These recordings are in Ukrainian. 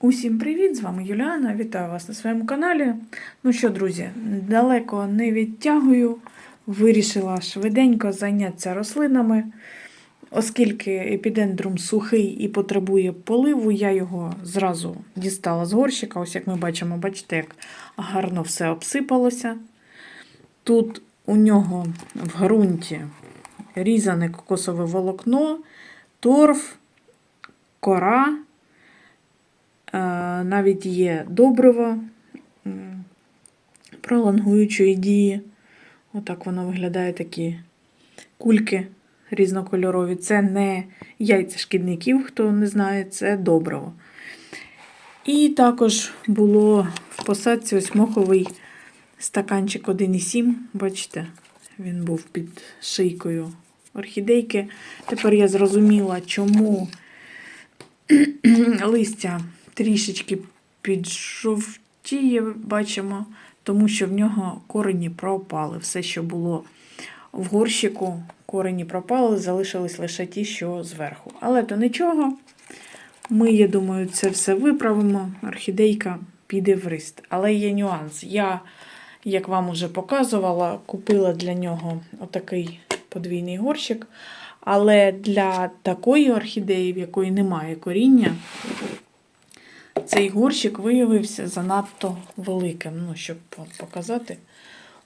Усім привіт! З вами Юліана. Вітаю вас на своєму каналі. Ну що, друзі, далеко не відтягую. Вирішила швиденько зайнятися рослинами. Оскільки епідендрум сухий і потребує поливу, я його зразу дістала з горщика. Ось як ми бачимо, бачите, як гарно все обсипалося. Тут у нього в ґрунті різане кокосове волокно, торф, кора. Е, Навіть є добриво пролонгуючої дії. Отак воно виглядає такі кульки різнокольорові. Це не яйця шкідників, хто не знає, це добриво. І також було в посадці ось моховий стаканчик 1,7. Бачите, він був під шийкою орхідейки. Тепер я зрозуміла, чому листя трішечки піджовтіє, бачимо, тому що в нього корені пропали. Все, що було в горщику, корені пропали, залишились лише ті, що зверху. Але то нічого. Ми, я думаю, це все виправимо. Орхідейка піде в рист. Але є нюанс. Я, як вам уже показувала, купила для нього отакий подвійний горщик. Але для такої орхідеї, в якої немає коріння, цей горщик виявився занадто великим. Ну, щоб показати,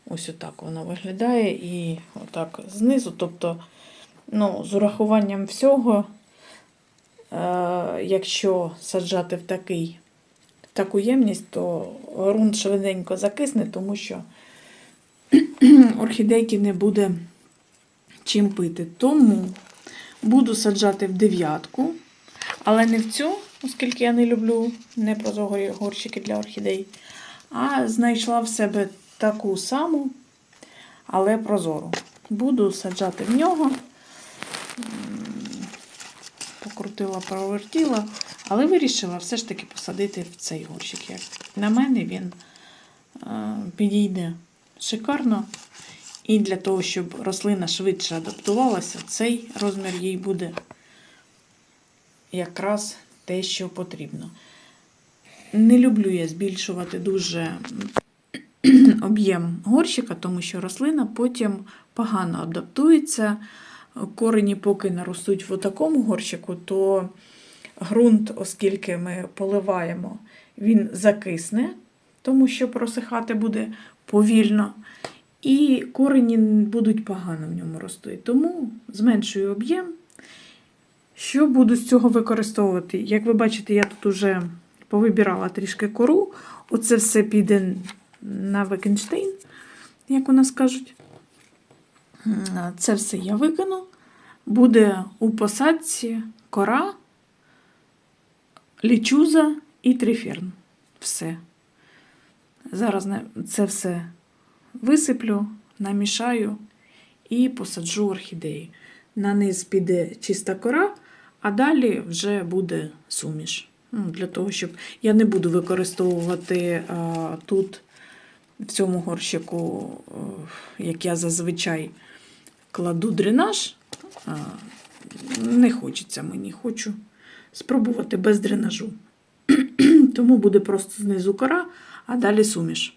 ось отак воно виглядає. І отак знизу. Тобто, ну, з урахуванням всього, е, якщо саджати в такий, таку ємність, то ґрунт швиденько закисне, тому що орхідейки не буде чим пити. Тому буду саджати в дев'ятку, але не в цю, оскільки я не люблю непрозорі горщики для орхідей, а знайшла в себе таку саму, але прозору. Буду саджати в нього. Покрутила, провертіла, але вирішила все ж таки посадити в цей горщик. Як на мене він е, підійде шикарно. І для того, щоб рослина швидше адаптувалася, цей розмір їй буде якраз те, що потрібно. Не люблю я збільшувати дуже об'єм горщика, тому що рослина потім погано адаптується. Корені, поки наростуть в такому горщику, то ґрунт, оскільки ми поливаємо, він закисне, тому що просихати буде повільно. І корені будуть погано в ньому рости. Тому зменшую об'єм. Що буду з цього використовувати? Як ви бачите, я тут уже повибирала трішки кору. Оце все піде на Векенштейн, як у нас кажуть. Це все я викину. Буде у посадці кора, лічуза і триферн. Все. Зараз це все висиплю, намішаю і посаджу орхідеї. На низ піде чиста кора, а далі вже буде суміш. Ну, Для того, щоб я не буду використовувати а, тут, в цьому горщику, а, як я зазвичай кладу дренаж. А, не хочеться мені, хочу спробувати без дренажу. Тому буде просто знизу кора, а далі суміш.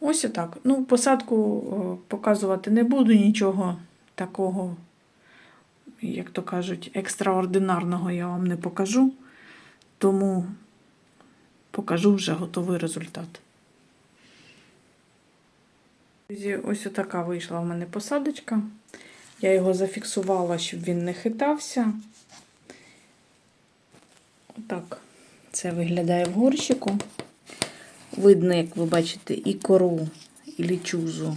Ось отак. Ну, посадку показувати не буду, нічого такого, як то кажуть, екстраординарного я вам не покажу. Тому покажу вже готовий результат. Ось отака вийшла в мене посадочка. Я його зафіксувала, щоб він не хитався. Отак це виглядає в горщику. Видно, як ви бачите, і кору, і лічузу,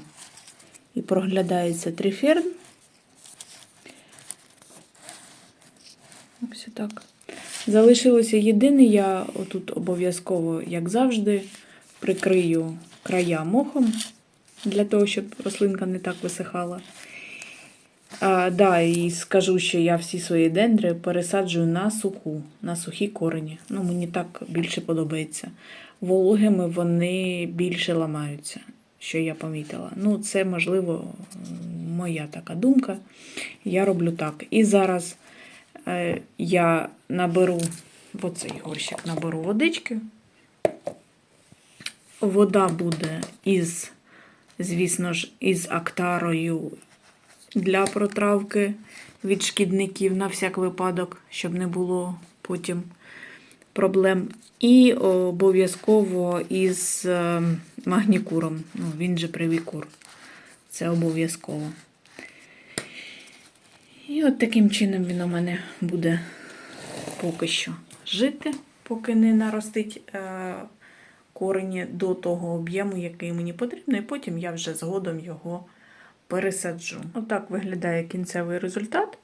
і проглядається триферн. Ось так. Залишилося єдине, я отут обов'язково, як завжди, прикрию края мохом, для того, щоб рослинка не так висихала. А, да, І скажу, що я всі свої дендри пересаджую на суху, на сухі корені. Ну, Мені так більше подобається вологими вони більше ламаються, що я помітила. Ну, це, можливо, моя така думка. Я роблю так. І зараз я наберу в оцей горщик наберу водички. Вода буде із, звісно ж, із актарою для протравки від шкідників на всяк випадок, щоб не було потім проблем. І обов'язково із е, магнікуром. Ну, він же привікур. Це обов'язково. І от таким чином він у мене буде поки що жити, поки не наростить е, корені до того об'єму, який мені потрібно, і потім я вже згодом його пересаджу. Отак виглядає кінцевий результат.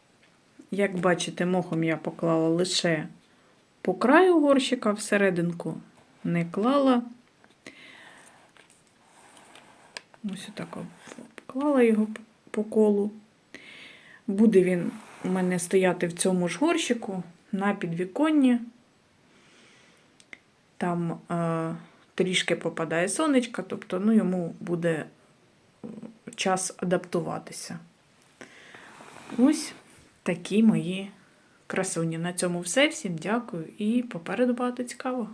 Як бачите, мохом я поклала лише по краю горщика, всерединку не клала. Ось отак поклала його по колу. Буде він у мене стояти в цьому ж горщику на підвіконні. Там е, трішки попадає сонечко, тобто ну, йому буде е, час адаптуватися. Ось такі мої красуні. На цьому все. Всім дякую і попереду багато цікавого.